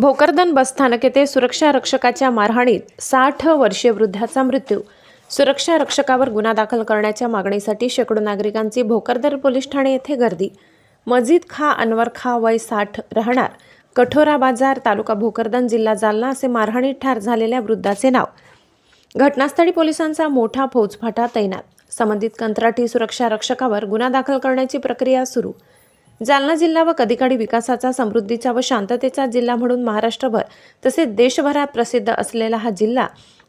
भोकरदन बसस्थानक येथे सुरक्षा रक्षकाच्या मारहाणीत साठ वर्षीय वृद्धाचा मृत्यू. सुरक्षा रक्षकावर गुन्हा दाखल करण्याच्या मागणीसाठी शेकडो नागरिकांची भोकरदन पोलीस ठाणे येथे गर्दी. मजीद खा अनवर खा वय साठ राहणार. कठोरा बाजार तालुका भोकरदन जिल्हा जालना असे मारहाणीत ठार झालेल्या वृद्धाचे नाव. घटनास्थळी पोलिसांचा मोठा फौजफाटा तैनात. संबंधित कंत्राटी सुरक्षा रक्षकावर गुन्हा दाखल करण्याची प्रक्रिया सुरू. जालना जिल्हा व कधीकाळी विकासाचा समृद्धीचा व शांततेचा जिल्हा म्हणून महाराष्ट्रभर तसेच देशभरात प्रसिद्ध असलेला हा जिल्हा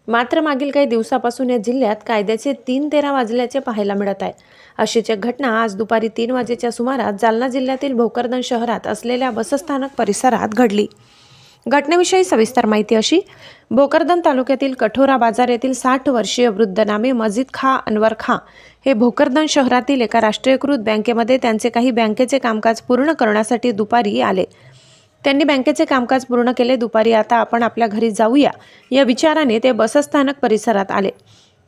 मात्र मागील काही दिवसापासून या जिल्ह्यात कायद्याचे तीन तेरा वाजल्याचे पाहायला मिळत आहे. अशीच एक घटना आज दुपारी तीन वाजेच्या सुमारास जालना जिल्ह्यातील भोकरदन शहरात असलेल्या बसस्थानक परिसरात घडली. घटनेविषयी सविस्तर माहिती अशी. भोकरदन तालुक्यातील कठोरा बाजार येथील साठ वर्षीय वृद्ध नामे मजिद खा अनवर खां हे भोकरदन शहरातील एका राष्ट्रीयकृत बँकेमध्ये त्यांचे काही बँकेचे कामकाज पूर्ण करण्यासाठी दुपारी आले. त्यांनी बँकेचे कामकाज पूर्ण केले. दुपारी आता आपण आपल्या घरी जाऊया. या विचाराने ते बसस्थानक परिसरात आले.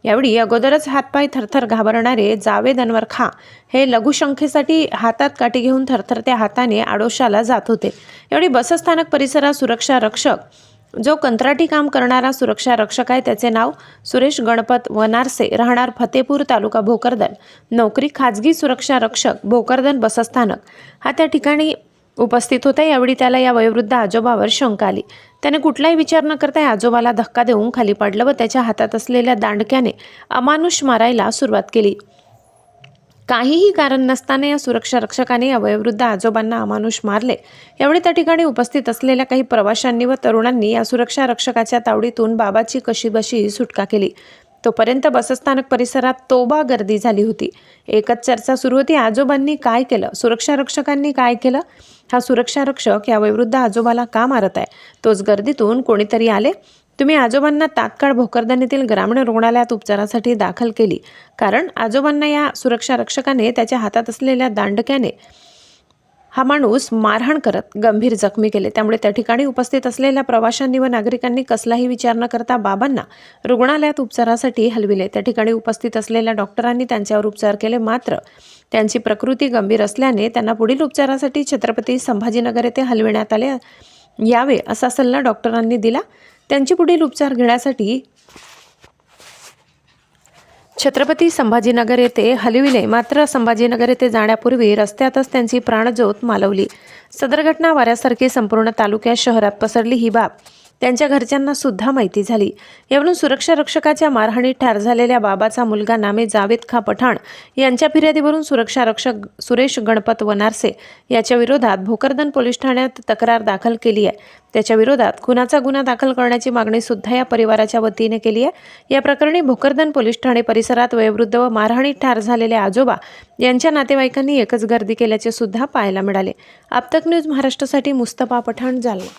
यावेळी अगोदरच हातपाय थरथर घाबरणारे जावेद अनवर खां हे लघुशंखेसाठी हातात काठी घेऊन थरथरत्या हाताने आडोशाला जात होते. यावेळी बसस्थानक परिसरात सुरक्षा रक्षक जो कंत्राटी काम करणारा सुरक्षा रक्षक आहे त्याचे नाव सुरेश गणपत वनारसे राहणार फतेपूर तालुका भोकरदन. नोकरी खाजगी सुरक्षा रक्षक भोकरदन बसस्थानक. हा त्या ठिकाणी उपस्थित होता. यावेळी त्याला या वयोवृद्ध आजोबावर शंका आली. त्याने कुठलाही विचार न करता या आजोबाला धक्का देऊन खाली पाडलं व त्याच्या हातात असलेल्या दांडक्याने अमानुष मारायला सुरुवात केली. काहीही कारण नसताना या सुरक्षा रक्षकाने या वयोवृद्ध आजोबांना अमानुष मारले. यावेळी त्या ठिकाणी उपस्थित असलेल्या काही प्रवाशांनी व तरुणांनी या सुरक्षा रक्षकाच्या तावडीतून बाबाची कशीबशी सुटका केली. तोपर्यंत बसस्थानक परिसरात तोबा गर्दी झाली होती. एकच चर्चा सुरू होती आजोबांनी काय केलं? सुरक्षा रक्षकांनी काय केलं? हा सुरक्षा रक्षक या वयोवृद्ध आजोबाला का मारत आहे? तोच गर्दीतून कोणीतरी आले? तुम्ही आजोबांना तात्काळ भोकरदन येथील ग्रामीण रुग्णालयात उपचारासाठी दाखल केली. कारण आजोबांना या सुरक्षा रक्षकाने त्याच्या हातात असलेल्या दांडक्याने हा माणूस मारहाण करत गंभीर जखमी केले. त्यामुळे त्या ठिकाणी उपस्थित असलेल्या प्रवाशांनी व नागरिकांनी कसलाही विचार न करता बाबांना रुग्णालयात उपचारासाठी हलविले. त्या ठिकाणी उपस्थित असलेल्या डॉक्टरांनी त्यांच्यावर उपचार केले. मात्र त्यांची प्रकृती गंभीर असल्याने त्यांना पुढील उपचारासाठी छत्रपती संभाजीनगर येथे हलविण्यात आले. यावे असा सल्ला डॉक्टरांनी दिला. त्यांची पुढील उपचार घेण्यासाठी छत्रपती संभाजीनगर येथे हलविले. मात्र संभाजीनगर येथे जाण्यापूर्वी रस्त्यातच त्यांची प्राणज्योत मालवली. सदर घटना वाऱ्यासारखी संपूर्ण तालुक्यात शहरात पसरली ही बाब. त्यांच्या घरच्यांना सुद्धा माहिती झाली. यावरून सुरक्षा रक्षकाच्या मारहाणीत ठार झालेल्या बाबाचा मुलगा नामे जावेद खा पठाण यांच्या फिर्यादीवरून सुरक्षा रक्षक सुरेश गणपत वनारसे याच्या विरोधात भोकरदन पोलीस ठाण्यात तक्रार दाखल केली आहे. त्याच्या विरोधात खुनाचा गुन्हा दाखल करण्याची मागणी सुद्धा या परिवाराच्या वतीने केली आहे. या प्रकरणी भोकरदन पोलीस ठाणे परिसरात वयोवृद्ध व मारहाणीत ठार झालेले आजोबा यांच्या नातेवाईकांनी एकच गर्दी केल्याचे सुद्धा पाहायला मिळाले. आपतक न्यूज महाराष्ट्रासाठी मुस्तफा पठाण जालना.